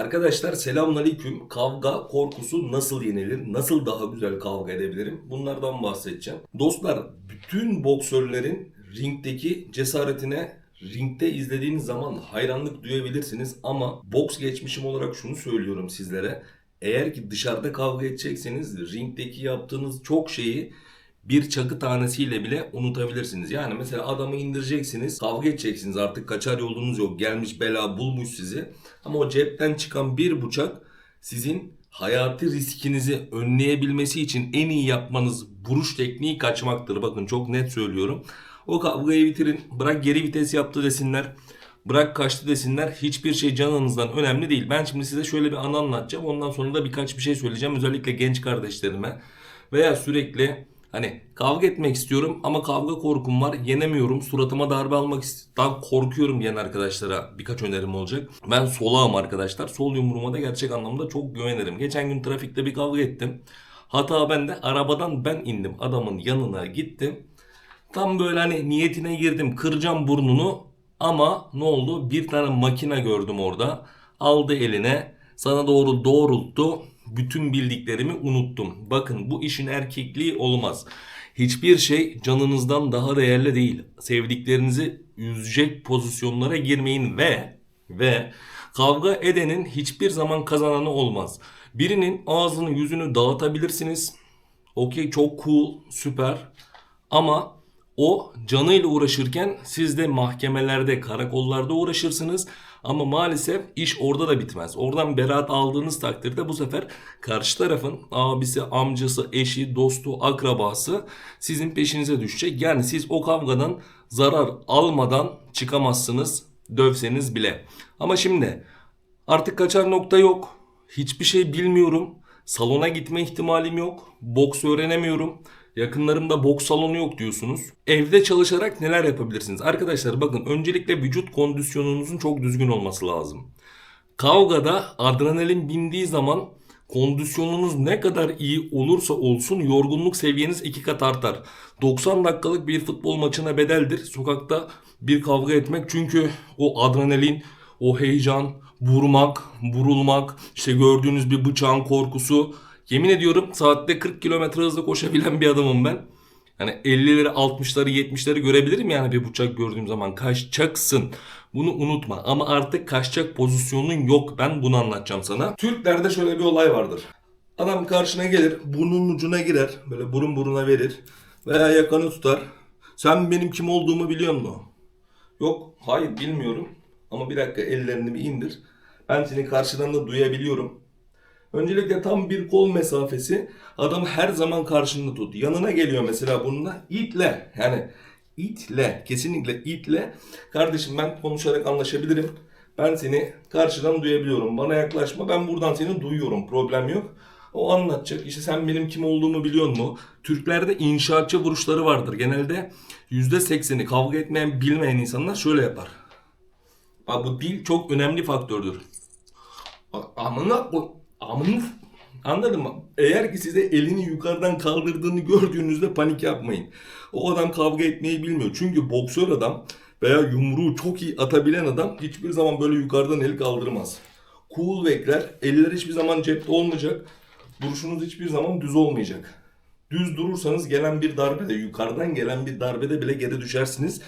Arkadaşlar selamünaleyküm. Kavga korkusu nasıl yenilir? Nasıl daha güzel kavga edebilirim? Bunlardan bahsedeceğim. Dostlar bütün boksörlerin ringdeki cesaretine ringde izlediğiniz zaman hayranlık duyabilirsiniz ama boks geçmişim olarak şunu söylüyorum sizlere. Eğer ki dışarıda kavga edecekseniz ringdeki yaptığınız çok şeyi bir çakı tanesiyle bile unutabilirsiniz. Yani mesela adamı indireceksiniz, kavga edeceksiniz artık kaçar yolunuz yok. Gelmiş bela bulmuş sizi. Ama o cepten çıkan bir bıçak sizin hayati riskinizi önleyebilmesi için en iyi yapmanız vuruş tekniği kaçmaktır. Bakın çok net söylüyorum. O kavgayı bitirin. Bırak geri vites yaptı desinler. Bırak kaçtı desinler. Hiçbir şey canınızdan önemli değil. Ben şimdi size şöyle bir anı anlatacağım. Ondan sonra da birkaç bir şey söyleyeceğim. Özellikle genç kardeşlerime. Veya sürekli Hani kavga etmek istiyorum ama kavga korkum var. Yenemiyorum. Suratıma darbe almak istiyorum. korkuyorum diyen arkadaşlara birkaç önerim olacak. Ben solağım arkadaşlar. Sol yumruğuma da gerçek anlamda çok güvenirim. Geçen gün trafikte bir kavga ettim. Hata bende. Arabadan ben indim. Adamın yanına gittim. Tam böyle hani niyetine girdim. Kıracağım burnunu. Ama ne oldu? Bir tane makine gördüm orada. Aldı eline. Sana doğru doğrulttu bütün bildiklerimi unuttum. Bakın bu işin erkekliği olmaz. Hiçbir şey canınızdan daha değerli değil. Sevdiklerinizi üzecek pozisyonlara girmeyin ve ve kavga edenin hiçbir zaman kazananı olmaz. Birinin ağzını yüzünü dağıtabilirsiniz. Okey çok cool, süper. Ama o canıyla uğraşırken siz de mahkemelerde, karakollarda uğraşırsınız. Ama maalesef iş orada da bitmez. Oradan beraat aldığınız takdirde bu sefer karşı tarafın abisi, amcası, eşi, dostu, akrabası sizin peşinize düşecek. Yani siz o kavgadan zarar almadan çıkamazsınız dövseniz bile. Ama şimdi artık kaçar nokta yok. Hiçbir şey bilmiyorum. Salona gitme ihtimalim yok. Boks öğrenemiyorum. Yakınlarımda boks salonu yok diyorsunuz. Evde çalışarak neler yapabilirsiniz? Arkadaşlar bakın öncelikle vücut kondisyonunuzun çok düzgün olması lazım. Kavgada adrenalin bindiği zaman kondisyonunuz ne kadar iyi olursa olsun yorgunluk seviyeniz iki kat artar. 90 dakikalık bir futbol maçına bedeldir sokakta bir kavga etmek çünkü o adrenalin, o heyecan, vurmak, vurulmak, işte gördüğünüz bir bıçağın korkusu Yemin ediyorum saatte 40 kilometre hızla koşabilen bir adamım ben. Hani 50'leri 60'ları 70'leri görebilirim yani bir bıçak gördüğüm zaman. Kaçacaksın. Bunu unutma. Ama artık kaçacak pozisyonun yok. Ben bunu anlatacağım sana. Türklerde şöyle bir olay vardır. Adam karşına gelir, burnunun ucuna girer. Böyle burun buruna verir. Veya yakanı tutar. Sen benim kim olduğumu biliyor musun? Yok, hayır bilmiyorum. Ama bir dakika ellerini bir indir. Ben seni karşıdan da duyabiliyorum. Öncelikle tam bir kol mesafesi adam her zaman karşında tut. Yanına geliyor mesela bununla itle yani itle kesinlikle itle. Kardeşim ben konuşarak anlaşabilirim. Ben seni karşıdan duyabiliyorum. Bana yaklaşma ben buradan seni duyuyorum problem yok. O anlatacak. İşte sen benim kim olduğumu biliyor mu? Türklerde inşaatçı vuruşları vardır. Genelde %80'i kavga etmeyen, bilmeyen insanlar şöyle yapar. Bak bu dil çok önemli faktördür. Amına bu Amın Anladın mı? Eğer ki size elini yukarıdan kaldırdığını gördüğünüzde panik yapmayın. O adam kavga etmeyi bilmiyor. Çünkü boksör adam veya yumruğu çok iyi atabilen adam hiçbir zaman böyle yukarıdan el kaldırmaz. Cool bekler. Eller hiçbir zaman cepte olmayacak. Duruşunuz hiçbir zaman düz olmayacak. Düz durursanız gelen bir darbede, yukarıdan gelen bir darbede bile geri düşersiniz.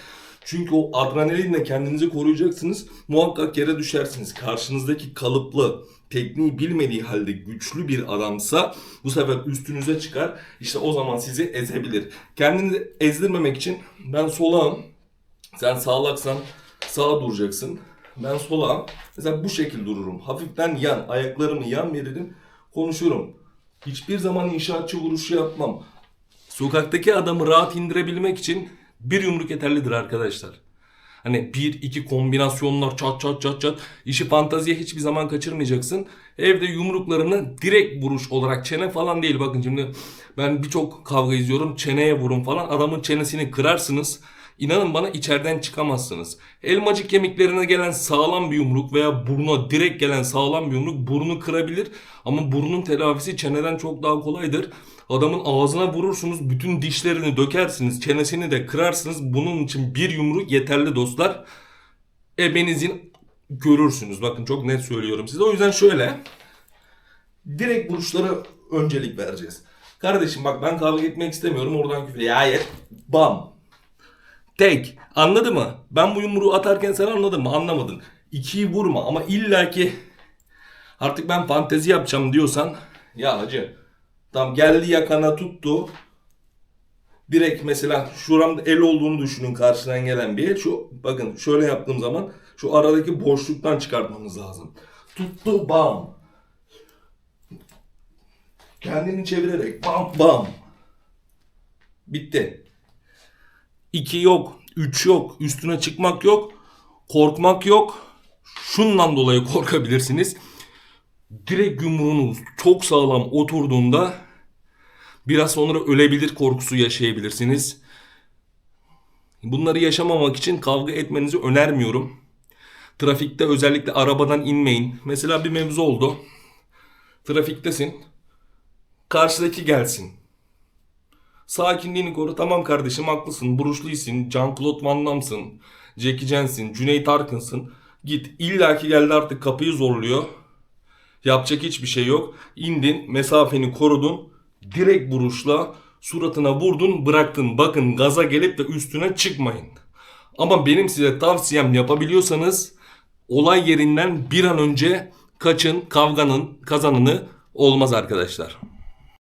Çünkü o adrenalinle kendinizi koruyacaksınız. Muhakkak yere düşersiniz. Karşınızdaki kalıplı, tekniği bilmediği halde güçlü bir adamsa bu sefer üstünüze çıkar. İşte o zaman sizi ezebilir. Kendini ezdirmemek için ben solağım. Sen sağlaksan sağa duracaksın. Ben solağım. Mesela bu şekil dururum. Hafiften yan, ayaklarımı yan veririm. Konuşurum. Hiçbir zaman inşaatçı vuruşu yapmam. Sokaktaki adamı rahat indirebilmek için bir yumruk yeterlidir arkadaşlar. Hani bir iki kombinasyonlar çat çat çat çat. İşi fantaziye hiçbir zaman kaçırmayacaksın. Evde yumruklarını direkt vuruş olarak çene falan değil. Bakın şimdi ben birçok kavga izliyorum. Çeneye vurun falan. Adamın çenesini kırarsınız. İnanın bana içeriden çıkamazsınız. Elmacık kemiklerine gelen sağlam bir yumruk veya buruna direkt gelen sağlam bir yumruk burnu kırabilir. Ama burnun telafisi çeneden çok daha kolaydır. Adamın ağzına vurursunuz, bütün dişlerini dökersiniz, çenesini de kırarsınız. Bunun için bir yumruk yeterli dostlar. Ebenizin görürsünüz. Bakın çok net söylüyorum size. O yüzden şöyle. Direkt vuruşlara öncelik vereceğiz. Kardeşim bak ben kavga etmek istemiyorum. Oradan küfür. Hayır. Bam. Tek. Anladı mı? Ben bu yumruğu atarken sen anladın mı? Anlamadın. İkiyi vurma ama illaki artık ben fantezi yapacağım diyorsan ya hacı tam geldi yakana tuttu. Direkt mesela şuramda el olduğunu düşünün karşıdan gelen bir el. Şu bakın şöyle yaptığım zaman şu aradaki boşluktan çıkartmamız lazım. Tuttu bam. Kendini çevirerek bam bam. Bitti. 2 yok, 3 yok, üstüne çıkmak yok, korkmak yok. Şundan dolayı korkabilirsiniz. Direkt yumruğunuz çok sağlam oturduğunda biraz sonra ölebilir korkusu yaşayabilirsiniz. Bunları yaşamamak için kavga etmenizi önermiyorum. Trafikte özellikle arabadan inmeyin. Mesela bir mevzu oldu. Trafiktesin. Karşıdaki gelsin. Sakinliğini koru. Tamam kardeşim haklısın. Bruce Lee'sin. Jean-Claude Van Damme'sın. Jackie Chan'sin. Cüneyt Arkın'sın. Git. İlla ki geldi artık kapıyı zorluyor. Yapacak hiçbir şey yok. İndin. Mesafeni korudun. Direkt vuruşla suratına vurdun bıraktın. Bakın gaza gelip de üstüne çıkmayın. Ama benim size tavsiyem yapabiliyorsanız olay yerinden bir an önce kaçın. Kavganın kazanını olmaz arkadaşlar.